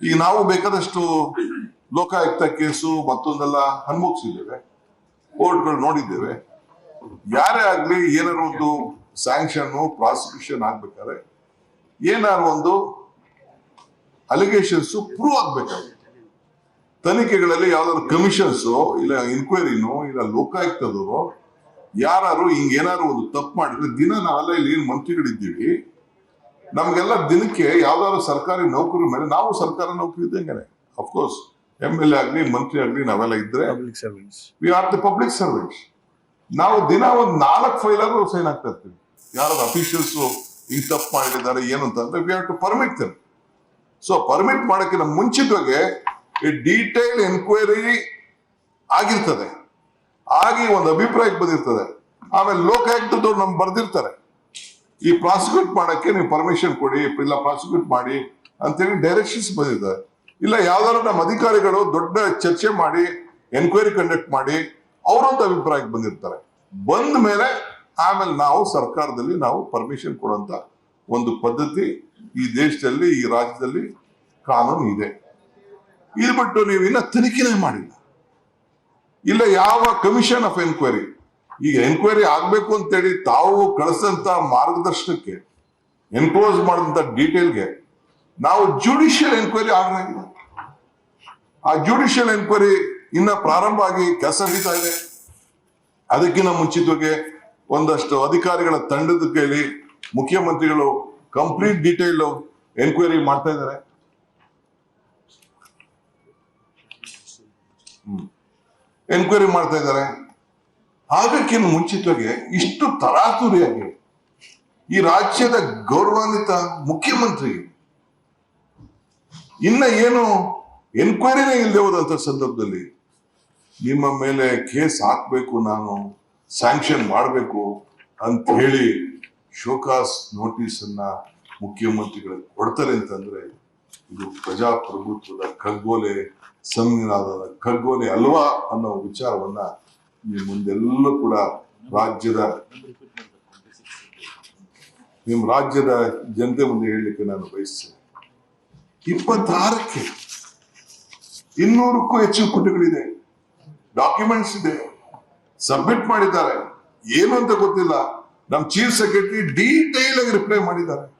ಈಗ ನಾವು ಬೇಕಾದಷ್ಟು ಲೋಕಾಯುಕ್ತ ಕೇಸು ಮತ್ತೊಂದೆಲ್ಲ ಅನ್ಭೋಗಿಸಿದ್ದೇವೆ ಕೋರ್ಟ್ಗಳು ನೋಡಿದ್ದೇವೆ. ಯಾರೇ ಆಗ್ಲಿ ಏನಾದ್ರು ಒಂದು ಸ್ಯಾಂಕ್ಷನ್ ಪ್ರಾಸಿಕ್ಯೂಷನ್ ಆಗ್ಬೇಕಾದ್ರೆ ಏನಾದ್ರು ಒಂದು ಅಲಿಗೇಷನ್ಸ್ ಪ್ರೂವ್ ಆಗ್ಬೇಕಾಗುತ್ತೆ. ತನಿಖೆಗಳಲ್ಲಿ ಯಾವ್ದಾದ್ರು ಕಮಿಷನ್ಸ್, ಇಲ್ಲ ಇನ್ಕ್ವೈರಿನೋ ಇಲ್ಲ ಲೋಕಾಯುಕ್ತದವರು ಯಾರು ಹಿಂಗೇನಾದ್ರು ಒಂದು ತಪ್ಪು ಮಾಡಿದ್ರೆ ದಿನ ನಾವೆಲ್ಲ ಇಲ್ಲಿ ಏನ್ ಮಂತ್ರಿಗಳಿದ್ದೀವಿ ನಮ್ಗೆಲ್ಲ ದಿನಕ್ಕೆ ಯಾವ್ದಾದ್ರು ಸರ್ಕಾರಿ ನೌಕರಿ ಮೇಲೆ ನಾವು ಸರ್ಕಾರ ನೌಕರಿ ಇದ್ದಂಗೆ. ಅಫ್ಕೋರ್ಸ್ ಎಂ ಎಲ್ ಎ ಆಗ್ಲಿ ಮಂತ್ರಿ ಆಗ್ಲಿ ನಾವೆಲ್ಲ ಇದ್ರೆ public service we are the public service ನಾವು ದಿನ ಒಂದ್ ನಾಲ್ಕು ಫೈಲ್ ಆದ್ರೂ ಸೈನ್ ಆಗ್ತಾ ಇರ್ತೀವಿ. ಯಾರು ಅಫಿಷಿಯಲ್ಸ್ ಈ ತಪ್ಪು ಮಾಡಿದ್ದಾರೆ ಏನು ಅಂತಂದ್ರೆ we have to permit them so permit ಮಾಡೋಕ್ಕಿಂತ ಮುಂಚಿತವಾಗಿ ಡೀಟೇಲ್ ಎನ್ಕ್ವೈರಿ ಆಗಿರ್ತದೆ. ಆಗಿ ಒಂದು ಅಭಿಪ್ರಾಯಕ್ಕೆ ಬಂದಿರ್ತದೆ. ಆಮೇಲೆ ಲೋಕಾಯುಕ್ತದವ್ರು ನಮ್ಗೆ ಬರ್ದಿರ್ತಾರೆ. ಈ ಪ್ರಾಸಿಕ್ಯೂಟ್ ಮಾಡಕ್ಕೆ ನೀವು ಪರ್ಮಿಷನ್ ಕೊಡಿ, ಇಲ್ಲ ಪ್ರಾಸಿಕ್ಯೂಟ್ ಮಾಡಿ ಅಂತೇಳಿ ಡೈರೆಕ್ಷನ್ಸ್ ಬಂದಿದ್ದಾರೆ ಇಲ್ಲ ಯಾವ್ದಾದ್ರು ನಮ್ಮ ಅಧಿಕಾರಿಗಳು ದೊಡ್ಡ ಚರ್ಚೆ ಮಾಡಿ ಎನ್ಕ್ವೈರಿ ಕಂಡಕ್ಟ್ ಮಾಡಿ ಅವರೊಂದು ಅಭಿಪ್ರಾಯಕ್ಕೆ ಬಂದಿರ್ತಾರೆ. ಬಂದ ಮೇಲೆ ಆಮೇಲೆ ನಾವು ಸರ್ಕಾರದಲ್ಲಿ ನಾವು ಪರ್ಮಿಷನ್ ಕೊಡುವಂತ ಒಂದು ಪದ್ಧತಿ ಈ ದೇಶದಲ್ಲಿ, ಈ ರಾಜ್ಯದಲ್ಲಿ ಕಾನೂನು ಇದೆ. ಇದು ಬಿಟ್ಟು ನೀವು ಇನ್ನ ತನಿಖೆನೇ ಮಾಡಿಲ್ಲ. ಇಲ್ಲ ಯಾವ ಕಮಿಷನ್ ಆಫ್ ಎನ್ಕ್ವೈರಿ ಈಗ ಎನ್ಕ್ವೈರಿ ಆಗ್ಬೇಕು ಅಂತೇಳಿ ತಾವು ಕಳಿಸಂತ ಮಾರ್ಗದರ್ಶನಕ್ಕೆ ಎನ್ಕ್ಲೋಸ್ ಮಾಡಿದಂತ ಡೀಟೇಲ್ಗೆ ನಾವು ಜುಡಿಷಿಯಲ್ ಎನ್ಕ್ವೈರಿ ಆಗಿದೆ ಆ ಜುಡಿಷಿಯಲ್ ಎನ್ಕ್ವೈರಿ ಇನ್ನ ಪ್ರಾರಂಭ ಆಗಿ ಕೆಲಸ ನಡೀತಾ ಇದೆ. ಅದಕ್ಕಿಂತ ಮುಂಚಿತವಾಗಿ ಒಂದಷ್ಟು ಅಧಿಕಾರಿಗಳ ತಂಡದ ಕೇಳಿ ಮುಖ್ಯಮಂತ್ರಿಗಳು ಕಂಪ್ಲೀಟ್ ಡೀಟೇಲ್ ಎನ್ಕ್ವೈರಿ ಮಾಡ್ತಾ ಇದ್ದಾರೆ. ಎನ್ಕ್ವೈರಿ ಮಾಡ್ತಾ ಇದ್ದಾರೆ. ಆಗಕ್ಕಿಂತ ಮುಂಚಿತವಾಗಿ ಇಷ್ಟು ತರಾತುರಿಯಾಗಿ ಈ ರಾಜ್ಯದ ಗೌರವಾನ್ವಿತ ಮುಖ್ಯಮಂತ್ರಿ. ಇನ್ನ ಏನು ಎನ್ಕ್ವೈರಿನೇ ಇಲ್ಲದೆ ಹೋದಂತ ಸಂದರ್ಭದಲ್ಲಿ ನಿಮ್ಮ ಮೇಲೆ ಕೇಸ್ ಹಾಕ್ಬೇಕು, ನಾನು ಸ್ಯಾಂಕ್ಷನ್ ಮಾಡಬೇಕು ಅಂತ ಹೇಳಿ ಶೋಕಾಸ್ ನೋಟಿಸ್ ಅನ್ನ ಮುಖ್ಯಮಂತ್ರಿಗಳಿಗೆ ಕೊಡ್ತಾರೆ ಅಂತಂದ್ರೆ ಇದು ಪ್ರಜಾಪ್ರಭುತ್ವದ ಕಗ್ಗೋಲೆ ಸಂವಿಧಾನದ ಕಗ್ಗೋಲೆ ಅಲ್ವಾ ಅನ್ನೋ ವಿಚಾರವನ್ನ ಮುಂದೆಲ್ಲ ಕೂಡ ರಾಜ್ಯದ ನಿಮ್ಮ ರಾಜ್ಯದ ಜನತೆ ಮುಂದೆ ಹೇಳಲಿಕ್ಕೆ ನಾನು ಬಯಸ್ತೇನೆ. ಇಪ್ಪತ್ತಾರಕ್ಕೆ ಇನ್ನೂರಕ್ಕೂ ಹೆಚ್ಚು ಪುಟಗಳಿದೆ ಡಾಕ್ಯುಮೆಂಟ್ಸ್ ಇದೆ. ಸಬ್ಮಿಟ್ ಮಾಡಿದ್ದಾರೆ. ಏನು ಅಂತ ಗೊತ್ತಿಲ್ಲ. ನಮ್ಮ ಚೀಫ್ ಸೆಕ್ರೆಟರಿ ಡೀಟೇಲ್ ಆಗಿ ರಿಪ್ಲೈ ಮಾಡಿದ್ದಾರೆ.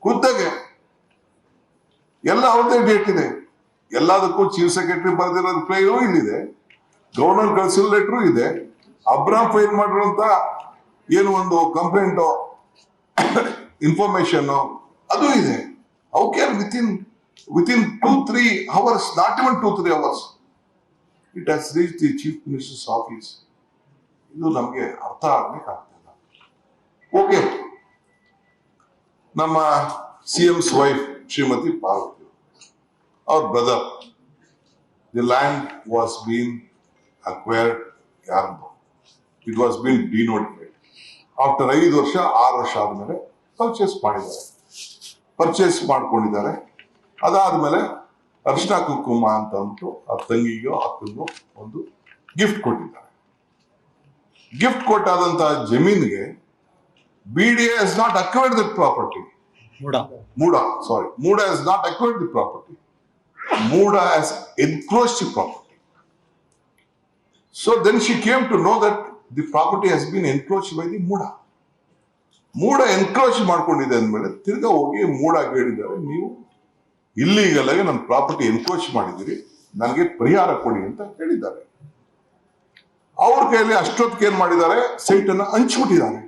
ಖುದ್ದಾಗೆ ಎಲ್ಲ ಅವ್ರದೇ ಡೇಟ್ ಇದೆ. ಎಲ್ಲದಕ್ಕೂ ಚೀಫ್ ಸೆಕ್ರೆಟರಿ ಬರೆದಿರೋ ರಿಪ್ಲೈ ಇಲ್ಲಿದೆ. ಗವರ್ನರ್ ಕಳಿಸಿದ ಲೆಟ್ರು ಇದೆ. ಅಬ್ರಾಮ್ ಫೈಲ್ ಮಾಡಿರುವಂತ ಏನು ಒಂದು ಕಂಪ್ಲೇಂಟ್ ಇನ್ಫಾರ್ಮೇಶನ್ ಅದು ಇದೆ. How can within within two three hours not even two three hours it has reach the chief minister's office ಇದು ನಮಗೆ ಅರ್ಥ ಆಗ್ಲಿಕ್ಕೆ ಆಗ್ತಿಲ್ಲ ಓಕೆ ನಮ್ಮ C M's wife Shrimati Parvati, ಅವ್ರ brother the land was been acquired ಯಾರ್ದು it was been denotified after ಐದು ವರ್ಷ ಆರು ವರ್ಷ ಆದಮೇಲೆ ಪರ್ಚೇಸ್ ಮಾಡಿದ್ದಾರೆ. ಪರ್ಚೇಸ್ ಮಾಡ್ಕೊಂಡಿದ್ದಾರೆ. ಅದಾದ್ಮೇಲೆ ಅರ್ಶಿನ ಕುಂಕುಮ ಅಂತ ಅಂದ್ಬಿಟ್ಟು ಆ ತಂಗಿಗೋ ಅಕ್ಕನಿಗೋ ಒಂದು ಗಿಫ್ಟ್ ಕೊಟ್ಟಿದ್ದಾರೆ. ಗಿಫ್ಟ್ ಕೊಟ್ಟಾದಂತ ಜಮೀನ್ಗೆ B D S not acquired the property Muda. Sorry Muda has not acquired the property Muda has property so then she came to know that the property has been encroached by the Muda. Muda encroach ಮಾಡ್ಕೊಂಡಿದೆ ಅಂದಮೇಲೆ ತಿರ್ಗಾ ಹೋಗಿ ಮೂಡ ಹೇಳಿದ್ದಾರೆ, ನೀವು illegal ಆಗಿ ನನ್ನ property encroach ಮಾಡಿದಿರಿ ನನಗೆ ಪರಿಹಾರ ಕೊಡಿ ಅಂತ ಹೇಳಿದ್ದಾರೆ ಅವ್ರ ಕೈಯಲ್ಲಿ ಅಷ್ಟೊತ್ತಿಗೆ ಏನ್ ಮಾಡಿದ್ದಾರೆ ಸೈಟ್ ಅನ್ನ ಹಂಚ್ಬಿಟ್ಟಿದ್ದಾರೆ